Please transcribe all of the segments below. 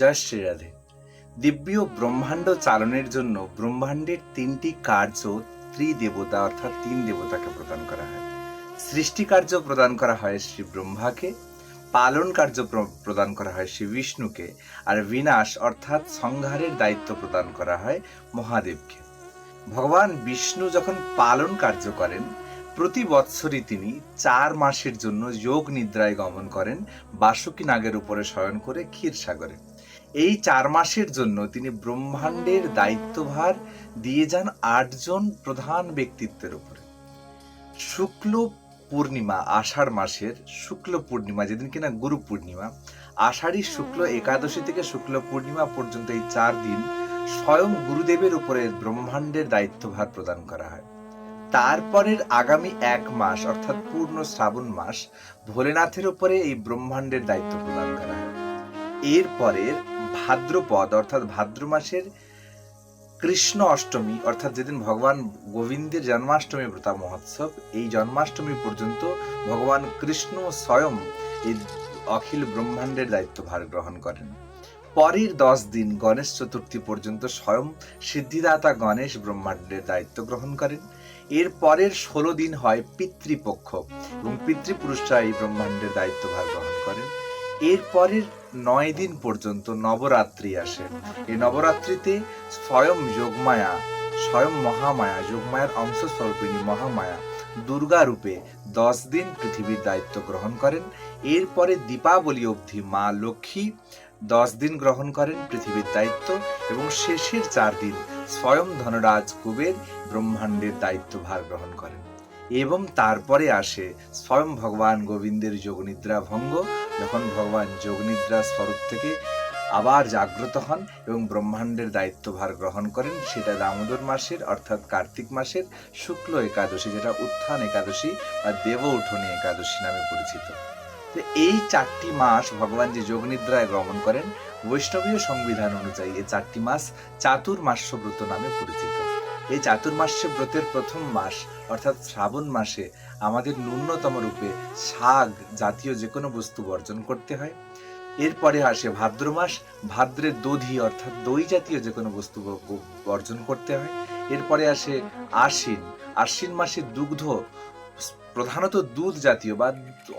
জয় শ্রী রাধে দিব্য ব্রহ্মাণ্ড চালনের জন্য ব্রহ্মাণ্ডের তিনটি কার্য ত্রিদেবতা অর্থাৎ তিন দেবতাকে প্রদান করা হয়। সৃষ্টি কার্য প্রদান করা হয় শ্রী ব্রহ্মাকে, পালন কার্য প্রদান করা হয় শ্রী বিষ্ণুকে, আর বিনাশ অর্থাৎ সংহারের দায়িত্ব প্রদান করা হয় মহাদেবকে। ভগবান বিষ্ণু যখন পালন কার্য করেন, প্রতি বৎসরই তিনি চার মাসের জন্য যোগ নিদ্রায় গমন করেন, বাসুকী নাগের উপরে শয়ন করে ক্ষীরসাগরে। এই চার মাসের জন্য তিনি ব্রহ্মাণ্ডের দায়িত্বভার দিয়ে যান আটজন প্রধান ব্যক্তিত্বের উপরে। শুক্ল পূর্ণিমা আষাঢ় মাসের শুক্ল পূর্ণিমা যেদিন কিনা গুরু পূর্ণিমা আষাঢ়ী শুক্ল একাদশী থেকে শুক্ল পূর্ণিমা পর্যন্ত এই চার দিন স্বয়ং গুরুদেবের উপরে ব্রহ্মাণ্ডের দায়িত্বভার প্রদান করা হয়। তারপরের আগামী এক মাস অর্থাৎ পূর্ণ শ্রাবণ মাস ভোলেনাথের উপরে এই ব্রহ্মাণ্ডের দায়িত্ব প্রদান করা হয়। এরপরের ভাদ্রপদ, অর্থাৎ ভাদ্র মাসের কৃষ্ণ অষ্টমী, অর্থাৎ যেদিন ভগবান গোবিন্দের জন্মাষ্টমী ব্রতা মহোৎসব, এই জন্মাষ্টমী পর্যন্ত ভগবান কৃষ্ণ স্বয়ং এই অখিল ব্রহ্মাণ্ডের দায়িত্ব ভার গ্রহণ করেন। পরের দশ দিন গণেশ চতুর্থী পর্যন্ত স্বয়ং সিদ্ধিদাতা গণেশ ব্রহ্মাণ্ডের দায়িত্ব গ্রহণ করেন। এর পরের ষোলো দিন হয় পিতৃপক্ষ এবং পিতৃপুরুষরা এই ব্রহ্মাণ্ডের দায়িত্বভার গ্রহণ করেন। এর পরের নয় দিন পর্যন্ত নবরাত্রি আসে। এই নবরাত্রিতে স্বয়ং যোগমায়া, স্বয়ং মহামায়া, যোগমায়ার অংশ স্বরূপিণী মহামায়া দুর্গা রূপে দশ দিন পৃথিবীর দায়িত্ব গ্রহণ করেন। এরপরে দীপাবলি অবধি মা লক্ষ্মী দশ দিন গ্রহণ করেন পৃথিবীর দায়িত্ব এবং শেষের চার দিন স্বয়ং ধনরাজ কুবের ব্রহ্মাণ্ডের দায়িত্বভার গ্রহণ করেন। এবং তারপরে আসে স্বয়ং ভগবান গোবিন্দের যোগনিদ্রা ভঙ্গ যখন ভগবান যোগনিদ্রা স্বরূপ থেকে আবার জাগ্রত হন এবং ব্রহ্মাণ্ডের দায়িত্বভার গ্রহণ করেন, সেটা দামোদর মাসের অর্থাৎ কার্তিক মাসের শুক্ল একাদশী, যেটা উত্থান একাদশী বা দেব উঠনী একাদশী নামে পরিচিত। তো এই চারটি মাস ভগবান যে যোগনিদ্রায় গমন করেন, বৈষ্ণবীয় সংবিধান অনুযায়ী এই চারটি মাস চাতুর্মাস্য ব্রত নামে পরিচিত। এই চাতুর্মাস্য ব্রতের প্রথম মাস, অর্থাৎ শ্রাবণ মাসে, আমাদের ন্যূনতম রূপে শাক জাতীয় যে কোনো বস্তু বর্জন করতে হয়। এরপরে আসে ভাদ্র মাস ভাদ্রের দধি, অর্থাৎ দই জাতীয় যে কোনো বস্তু বর্জন করতে হয়। এরপরে আসে আশ্বিন আশ্বিন মাসে দুগ্ধ, প্রধানত দুধ জাতীয় বা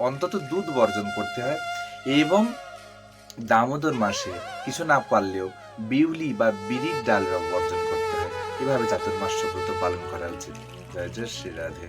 অন্তত দুধ বর্জন করতে হয় এবং দামোদর মাসে কিছু না পারলেও বিউলি বা বিড়ির ডাল বর্জন এভাবে চাতুর্মাস্য ব্রত পালন করা উচিত। জয় জয় শ্রী রাধে।